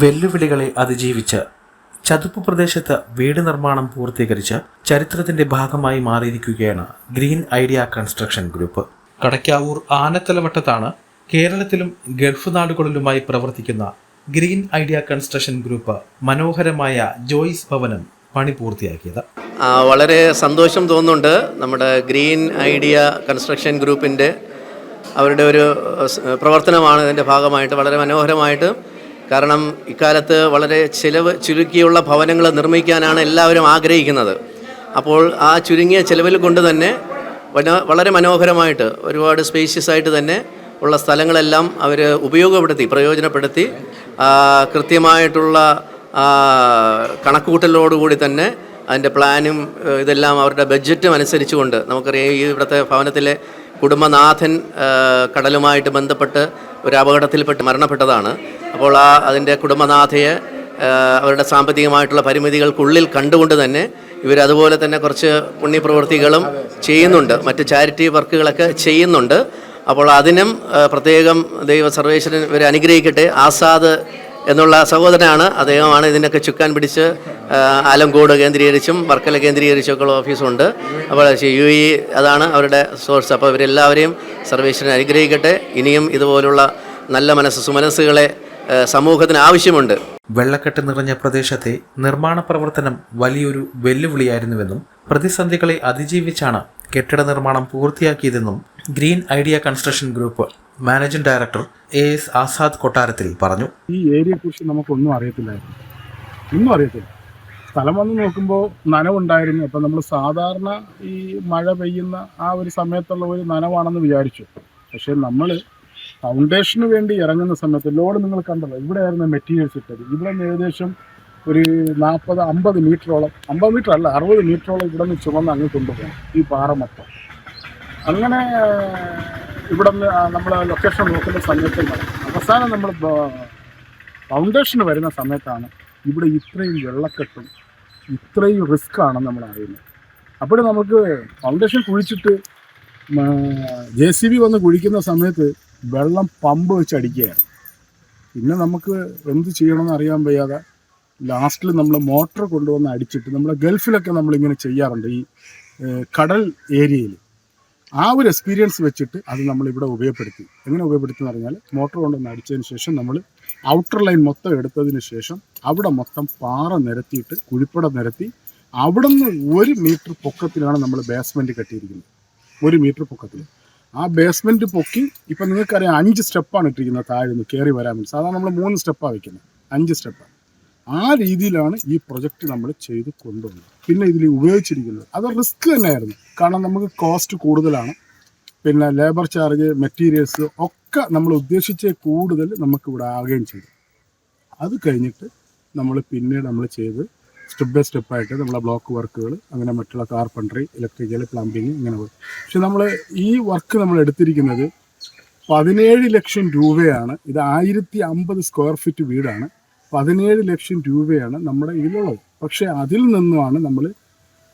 വെല്ലുവിളികളെ അതിജീവിച്ച് ചതുപ്പ് പ്രദേശത്ത് വീട് നിർമ്മാണം പൂർത്തീകരിച്ച് ചരിത്രത്തിന്റെ ഭാഗമായി മാറിയിരിക്കുകയാണ് green idea construction group. Kadakkavoor ആനത്തലവട്ടത്താണ് കേരളത്തിലും ഗൾഫ് നാടുകളിലുമായി പ്രവർത്തിക്കുന്ന ഗ്രീൻ ഐഡിയ കൺസ്ട്രക്ഷൻ ഗ്രൂപ്പ് മനോഹരമായ ജോയിസ് ഭവനം പണി പൂർത്തിയാക്കിയത്. വളരെ സന്തോഷം തോന്നുന്നുണ്ട് നമ്മുടെ ഗ്രീൻ ഐഡിയ കൺസ്ട്രക്ഷൻ ഗ്രൂപ്പിന്റെ അവരുടെ ഒരു പ്രവർത്തനമാണ് ഇതിന്റെ ഭാഗമായിട്ട് വളരെ മനോഹരമായിട്ട് കാരണം ഇക്കാലത്ത് വളരെ ചിലവ് ചുരുക്കിയുള്ള ഭവനങ്ങൾ നിർമ്മിക്കാനാണ് എല്ലാവരും ആഗ്രഹിക്കുന്നത്. അപ്പോൾ ആ ചുരുങ്ങിയ ചിലവിൽ കൊണ്ട് തന്നെ വളരെ മനോഹരമായിട്ട് ഒരുപാട് സ്പേഷ്യസ് ആയിട്ട് തന്നെ ഉള്ള സ്ഥലങ്ങളെല്ലാം അവർ ഉപയോഗപ്പെടുത്തി പ്രയോജനപ്പെടുത്തി കൃത്യമായിട്ടുള്ള കണക്കുകൂട്ടലോടുകൂടി തന്നെ അതിന്റെ പ്ലാനും ഇതെല്ലാം അവരുടെ ബഡ്ജറ്റും അനുസരിച്ചുകൊണ്ട് നമുക്കറിയാം ഈ ഇവിടുത്തെ ഭവനത്തിലെ കുടുംബനാഥൻ കടലുമായിട്ട് ബന്ധപ്പെട്ട് ഒരു അപകടത്തിൽപ്പെട്ട് മരണപ്പെട്ടതാണ്. അപ്പോൾ ആ അതിന്റെ കുടുംബനാഥയെ അവരുടെ സാമ്പത്തികമായിട്ടുള്ള പരിമിതികൾക്കുള്ളിൽ കണ്ടുകൊണ്ട് തന്നെ ഇവർ അതുപോലെ തന്നെ കുറച്ച് പുണ്യപ്രവൃത്തികളും ചെയ്യുന്നുണ്ട്. മറ്റ് ചാരിറ്റി വർക്കുകളൊക്കെ ചെയ്യുന്നുണ്ട്. അപ്പോൾ അതിനും പ്രത്യേകം ദൈവ സർവേശ്വരൻ ഇവരെ അനുഗ്രഹിക്കട്ടെ. ആസാദ് എന്നുള്ള സഹോദരനാണ്. അദ്ദേഹമാണ് ഇതിനൊക്കെ ചുക്കാൻ പിടിച്ച് ആലങ്കോട് കേന്ദ്രീകരിച്ചും വർക്കല കേന്ദ്രീകരിച്ചൊക്കെ ഉള്ള ഓഫീസുണ്ട്. അപ്പോൾ യു ഇ അതാണ് അവരുടെ സോഴ്സ്. അപ്പോൾ ഇവരെല്ലാവരെയും സർവേശ്വരൻ അനുഗ്രഹിക്കട്ടെ. ഇനിയും ഇതുപോലുള്ള നല്ല മനസ്സ് സുമനസ്സുകളെ സമൂഹത്തിന് ആവശ്യമുണ്ട്. വെള്ളക്കെട്ട് നിറഞ്ഞ പ്രദേശത്തെ നിർമ്മാണ പ്രവർത്തനം വലിയൊരു വെല്ലുവിളിയായിരുന്നുവെന്നും പ്രതിസന്ധികളെ അതിജീവിച്ചാണ് കെട്ടിട നിർമ്മാണം പൂർത്തിയാക്കിയതെന്നും green idea construction group managing director A S Azad കൊട്ടാരത്തിൽ പറഞ്ഞു. ഈ ഏരിയയെ കുറിച്ച് നമുക്കൊന്നും അറിയത്തില്ലായിരുന്നു. ഒന്നും അറിയത്തില്ല. സ്ഥലം വന്ന് നോക്കുമ്പോൾ നനവുണ്ടായിരുന്നു. അപ്പം നമ്മൾ സാധാരണ ഈ മഴ പെയ്യുന്ന ആ ഒരു സമയത്തുള്ള ഒരു നനവാണെന്ന് വിചാരിച്ചു. പക്ഷേ നമ്മൾ ഫൗണ്ടേഷന് വേണ്ടി ഇറങ്ങുന്ന സമയത്ത് ലോഡ് നിങ്ങൾ കണ്ടല്ലോ. ഇവിടെയായിരുന്നു മെറ്റീരിയൽസ് ഇട്ടത്. ഇവിടെ നിന്ന് ഏകദേശം ഒരു നാൽപ്പത് അമ്പത് മീറ്ററോളം അമ്പത് മീറ്റർ അല്ല അറുപത് മീറ്ററോളം ഇവിടെ നിന്ന് ചുമന്ന് അങ്ങ് കൊണ്ടുപോകണം ഈ പാറ മൊത്തം. അങ്ങനെ ഇവിടെ നമ്മൾ ലൊക്കേഷൻ നോക്കുന്ന സമയത്ത് അവസാനം നമ്മൾ ഫൗണ്ടേഷന് വരുന്ന സമയത്താണ് ഇവിടെ ഇത്രയും വെള്ളക്കെട്ടും ഇത്രയും റിസ്ക് ആണെന്ന് നമ്മൾ അറിയുന്നത്. അപ്പോൾ നമുക്ക് ഫൗണ്ടേഷൻ കുഴിച്ചിട്ട് ജെ സി ബി വന്ന് കുഴിക്കുന്ന സമയത്ത് വെള്ളം പമ്പ് വെച്ച് അടിക്കുകയാണ്. പിന്നെ നമുക്ക് എന്ത് ചെയ്യണമെന്ന് അറിയാൻ വയ്യാതെ ലാസ്റ്റിൽ നമ്മൾ മോട്ടർ കൊണ്ടുവന്ന് അടിച്ചിട്ട് നമ്മൾ ഗൾഫിലൊക്കെ നമ്മളിങ്ങനെ ചെയ്യാറുണ്ട്. ഈ കടൽ ഏരിയയിൽ ആ ഒരു എക്സ്പീരിയൻസ് വെച്ചിട്ട് അത് നമ്മൾ ഇവിടെ ഉപയോഗപ്പെടുത്തി. എങ്ങനെ ഉപയോഗപ്പെടുത്തി എന്ന് പറഞ്ഞാൽ മോട്ടോർ കൊണ്ടൊന്ന് അടിച്ചതിന് ശേഷം നമ്മൾ ഔട്ടർ ലൈൻ മൊത്തം എടുത്തതിന് ശേഷം അവിടെ മൊത്തം പാറ നിരത്തിയിട്ട് കുഴിപ്പട നിരത്തി അവിടെ നിന്ന് ഒരു മീറ്റർ പൊക്കത്തിലാണ് നമ്മൾ ബേസ്മെന്റ് കെട്ടിയിരിക്കുന്നത്. ഒരു മീറ്റർ പൊക്കത്തിൽ ആ ബേസ്മെന്റ് പൊക്കി ഇപ്പം നിങ്ങൾക്കറിയാം അഞ്ച് സ്റ്റെപ്പാണ് ഇട്ടിരിക്കുന്നത് താഴെ നിന്ന് കയറി വരാൻ സാധാരണ നമ്മൾ മൂന്ന് സ്റ്റെപ്പാണ് വയ്ക്കുന്നത് അഞ്ച് സ്റ്റെപ്പാണ് ആ രീതിയിലാണ് ഈ പ്രൊജക്റ്റ് നമ്മൾ ചെയ്ത് കൊണ്ടുവന്നത്. പിന്നെ ഇതിൽ ഉപയോഗിച്ചിരിക്കുന്നത്. അത് റിസ്ക് തന്നെയായിരുന്നു. കാരണം നമുക്ക് കോസ്റ്റ് കൂടുതലാണ്. പിന്നെ ലേബർ ചാർജ് മെറ്റീരിയൽസ് ഒക്കെ നമ്മൾ ഉദ്ദേശിച്ച കൂടുതൽ നമുക്ക് ഇവിടെ ആകുകയും ചെയ്തു. അത് കഴിഞ്ഞിട്ട് നമ്മൾ പിന്നീട് നമ്മൾ ചെയ്ത് സ്റ്റെപ്പ് ബൈ സ്റ്റെപ്പായിട്ട് നമ്മളെ ബ്ലോക്ക് വർക്കുകൾ അങ്ങനെ മറ്റുള്ള കാർപ്പൻട്രി ഇലക്ട്രിക്കൽ പ്ലംബിങ് ഇങ്ങനെ പോയി. പക്ഷെ നമ്മൾ ഈ വർക്ക് നമ്മൾ എടുത്തിരിക്കുന്നത് പതിനേഴ് ലക്ഷം രൂപയാണ്. ഇത് ആയിരത്തി അമ്പത് സ്ക്വയർ ഫീറ്റ് വീടാണ്. പതിനേഴ് ലക്ഷം രൂപയാണ് നമ്മുടെ ഇതിലുള്ളത്. പക്ഷേ അതിൽ നിന്നുമാണ് നമ്മൾ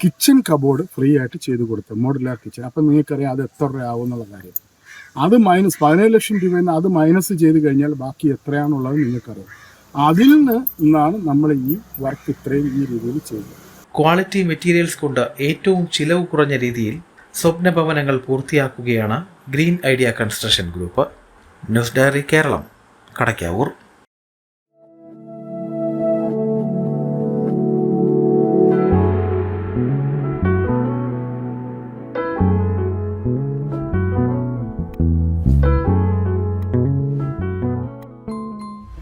കിച്ചൺ കബോർഡ് ഫ്രീ ആയിട്ട് ചെയ്ത് കൊടുത്തത്. മോഡുലാർ കിച്ചൺ അപ്പം നിങ്ങൾക്കറിയാം അത് എത്ര രൂപയാവും എന്നുള്ള കാര്യം. അത് മൈനസ് പതിനേഴ് ലക്ഷം രൂപയിൽ നിന്ന് അത് മൈനസ് ചെയ്ത് കഴിഞ്ഞാൽ ബാക്കി എത്രയാണുള്ളത് നിങ്ങൾക്കറിയാം. അതിൽ നിന്നാണ് നമ്മൾ ഈ വർക്ക് ഇത്രയും ഈ രീതിയിൽ ചെയ്തത്. ക്വാളിറ്റി മെറ്റീരിയൽസ് കൊണ്ട് ഏറ്റവും ചിലവ് കുറഞ്ഞ രീതിയിൽ സ്വപ്ന ഭവനങ്ങൾ പൂർത്തിയാക്കുകയാണ് green idea construction group news diary Keralam Kadakkavoor